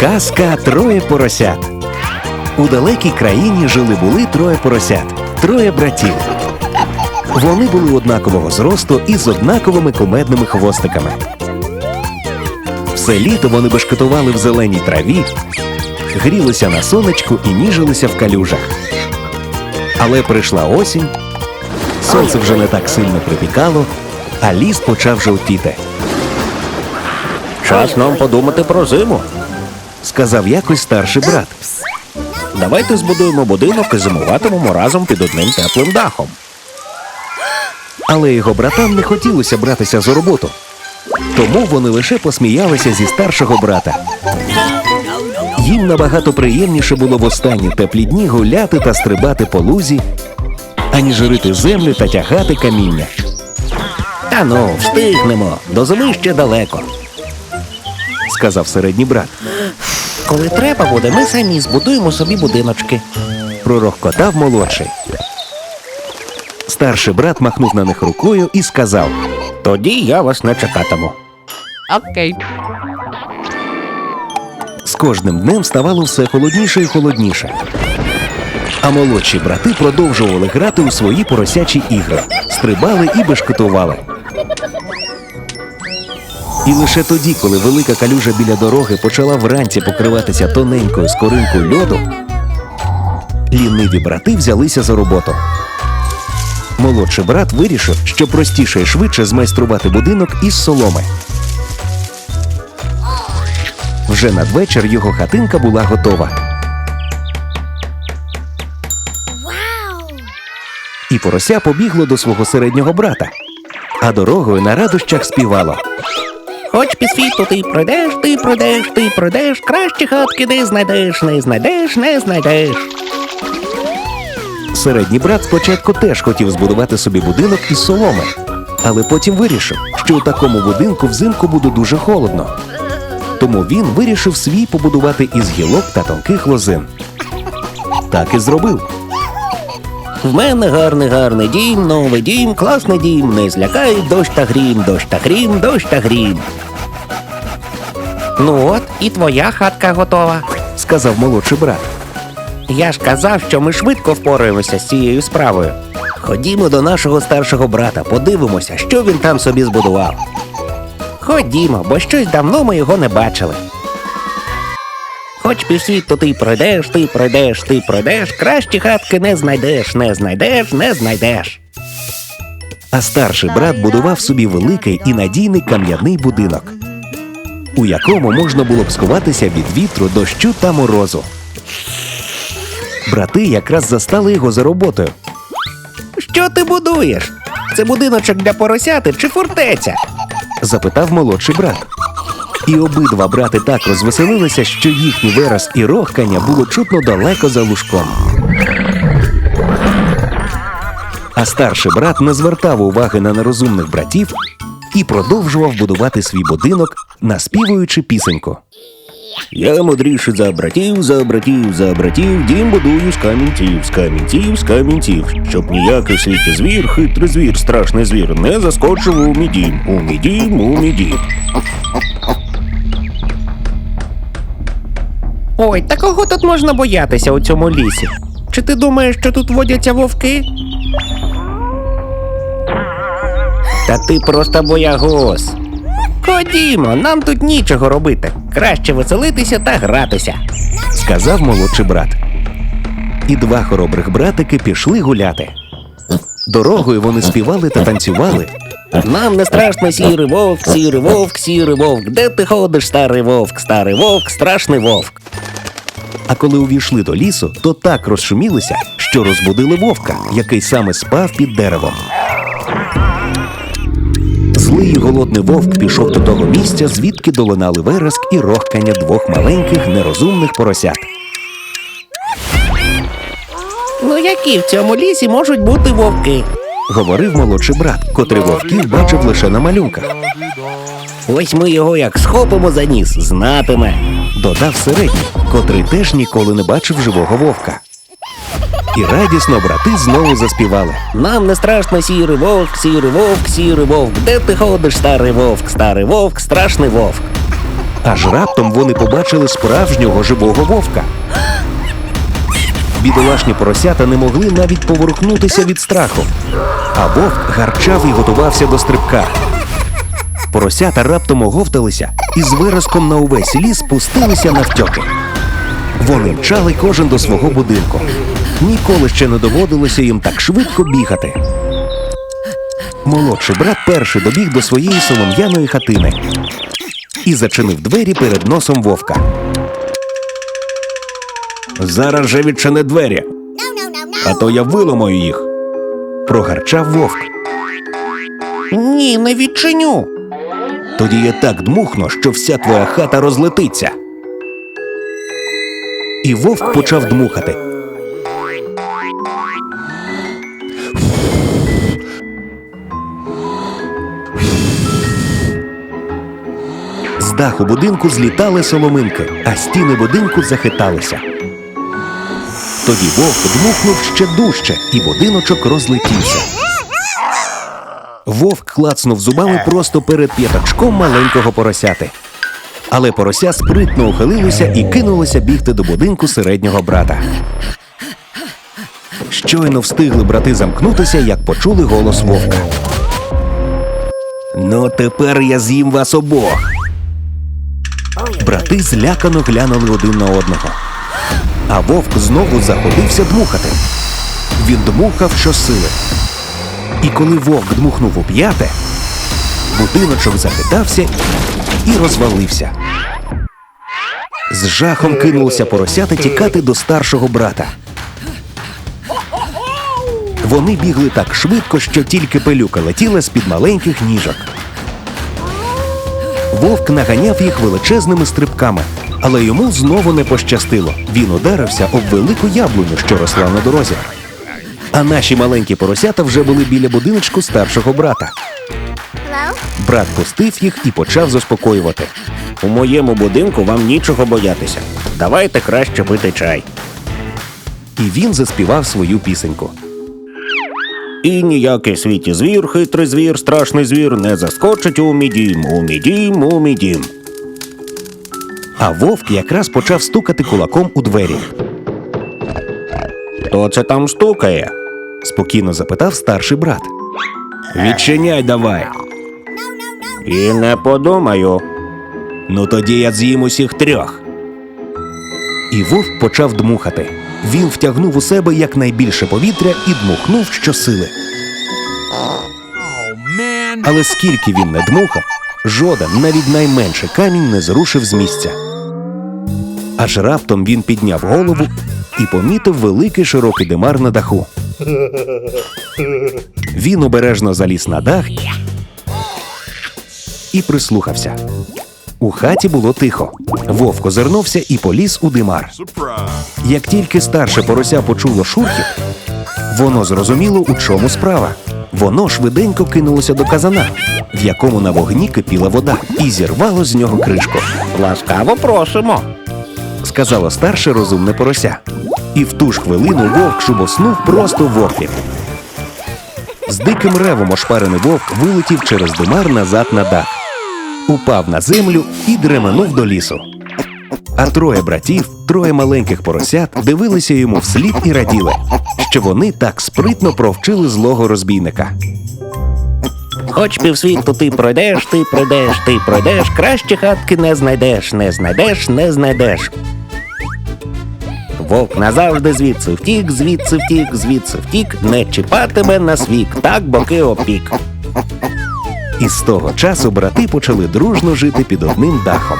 Казка Троє поросят. У далекій країні жили були троє поросят, троє братів. Вони були однакового зросту і з однаковими кумедними хвостиками. Все літо вони бешкетували в зеленій траві, грілися на сонечку і ніжилися в калюжах. Але прийшла осінь, сонце вже не так сильно припікало, а ліс почав жовтіти. Час нам подумати про зиму. Сказав якось старший брат. Давайте збудуємо будинок і зимуватимемо разом під одним теплим дахом. Але його братам не хотілося братися за роботу. Тому вони лише посміялися зі старшого брата. Їм набагато приємніше було в останні теплі дні гуляти та стрибати по лузі, аніж рити землю та тягати каміння. Та ну, встигнемо. До зими ще далеко. Сказав середній брат. Коли треба буде, ми самі збудуємо собі будиночки. Пророхкотав молодший. Старший брат махнув на них рукою і сказав: Тоді я вас не чекатиму. Окей. з кожним днем ставало все холодніше і холодніше. А молодші брати продовжували грати у свої поросячі ігри, стрибали і бешкетували. І лише тоді, коли велика калюжа біля дороги почала вранці покриватися тоненькою скоринкою льоду, ліниві брати взялися за роботу. Молодший брат вирішив, що простіше і швидше змайструвати будинок із соломи. Вже надвечір його хатинка була готова. І порося побігло до свого середнього брата, а дорогою на радощах співало. Під світу ти пройдеш, ти пройдеш, ти пройдеш, кращі хатки не знайдеш, не знайдеш, не знайдеш. Середній брат спочатку теж хотів збудувати собі будинок із соломи, але потім вирішив, що у такому будинку взимку буде дуже холодно. Тому він вирішив свій побудувати із гілок та тонких лозин. Так і зробив. В мене гарний гарний дім, новий дім, класний дім, не злякає дощ та грім, дощ та грім, дощ та грім. Ну от, і твоя хатка готова. сказав молодший брат. Я ж казав, що ми швидко впораємося з цією справою. Ходімо до нашого старшого брата, подивимося, що він там собі збудував. Ходімо, бо щось давно ми його не бачили. Хоч півсвіту ти пройдеш, ти пройдеш, ти пройдеш, кращі хатки не знайдеш, не знайдеш, не знайдеш. А старший брат будував собі великий і надійний кам'яний будинок, у якому можна було б сховатися від вітру, дощу та морозу. Брати якраз застали його за роботою. Що ти будуєш? Це будиночок для поросяти чи фортеця? запитав молодший брат. І обидва брати так розвеселилися, що їхній вираз і рохкання було чутно далеко за лужком. А старший брат не звертав уваги на нерозумних братів і продовжував будувати свій будинок, наспівуючи пісеньку. Я мудріший за братів, за братів, за братів, дім будую з камінців, з камінців, з камінців, щоб ніякий світі звір, хитрий звір, страшний звір не заскочив у мій дім, у мій дім, у мій дім. Ой, та кого тут можна боятися у цьому лісі? Чи ти думаєш, що тут водяться вовки? Та ти просто боягуз. Ходімо, нам тут нічого робити. Краще веселитися та гратися. сказав молодший брат. І два хоробрих братики пішли гуляти. Дорогою вони співали та танцювали, Нам не страшно сірий вовк, сірий вовк, сірий вовк. Де ти ходиш, старий вовк, старий вовк, страшний вовк. а коли увійшли до лісу, то так розшумілися, що розбудили вовка, який саме спав під деревом. Злий і голодний вовк пішов до того місця, звідки долинали вереск і рохкання двох маленьких нерозумних поросят. Ну які в цьому лісі можуть бути вовки? Говорив молодший брат, котрий вовків бачив лише на малюнках. Ось ми його як схопимо за ніс, знатиме. Додав середній, котрий теж ніколи не бачив живого вовка. І радісно брати знову заспівали. Нам не страшно сірий вовк, сірий вовк, сірий вовк. Де ти ходиш, старий вовк, старий вовк, страшний вовк. Аж раптом вони побачили справжнього живого вовка. Бідолашні поросята не могли навіть поворухнутися від страху. А вовк гарчав і готувався до стрибка. Поросята раптом оговталися і з виразком на увесь ліс спустилися навтьоки. Вони мчали кожен до свого будинку. Ніколи ще не доводилося їм так швидко бігати. Молодший брат перший добіг до своєї солом'яної хатини і зачинив двері перед носом вовка. Зараз же відчини двері, а то я виламаю їх. Прогарчав вовк. Ні, не відчиню. Тоді я так дмухну, що вся твоя хата розлетиться. І вовк почав дмухати. З даху будинку злітали соломинки, а стіни будинку захиталися. Тоді вовк дмухнув ще дужче, і будиночок розлетівся. Вовк клацнув зубами просто перед п'ятачком маленького поросяти. Але порося спритно ухилилося і кинулося бігти до будинку середнього брата. Щойно встигли брати замкнутися, як почули голос вовка. Ну, тепер я з'їм вас обох. Брати злякано глянули один на одного. А вовк знову заходився дмухати. Він дмухав щосили. І коли вовк дмухнув у п'яте, будиночок захитався і розвалився. З жахом кинулося поросята тікати до старшого брата. Вони бігли так швидко, що тільки пилюка летіла з-під маленьких ніжок. Вовк наганяв їх величезними стрибками, але йому знову не пощастило. Він ударився об велику яблуню, що росла на дорозі. А наші маленькі поросята вже були біля будиночку старшого брата. Брат пустив їх і почав заспокоювати. У моєму будинку вам нічого боятися. Давайте краще пити чай. І він заспівав свою пісеньку. І ніякий світі звір, хитрий звір, страшний звір не заскочить у мій дім, у мій дім, у мій дім. А вовк якраз почав стукати кулаком у двері. Хто це там стукає? Спокійно запитав старший брат. Відчиняй давай. І не подумаю. Ну тоді я з'їм усіх трьох. І вовк почав дмухати. Він втягнув у себе якнайбільше повітря і дмухнув щосили. Але скільки він не дмухав, жоден, навіть найменший камінь не зрушив з місця. Аж раптом він підняв голову і помітив великий широкий димар на даху. Він обережно заліз на дах і прислухався. У хаті було тихо. Вовк озирнувся і поліз у димар. Як тільки старше порося почуло шурхіт, воно зрозуміло, у чому справа. Воно швиденько кинулося до казана, в якому на вогні кипіла вода, і зірвало з нього кришку. Ласкаво просимо. Сказало старше розумне порося. І в ту ж хвилину вовк шубоснув просто в отвір. З диким ревом ошпарений вовк вилетів через димар назад на дах, упав на землю і дременув до лісу. А троє братів, троє маленьких поросят дивилися йому вслід і раділи, що вони так спритно провчили злого розбійника. Хоч півсвіту ти пройдеш, ти пройдеш, ти пройдеш, краще хатки не знайдеш, не знайдеш, не знайдеш. Вовк назавжди звідси втік, звідси втік, звідси втік, не чіпатиме нас вік, так боки опік. І з того часу брати почали дружно жити під одним дахом.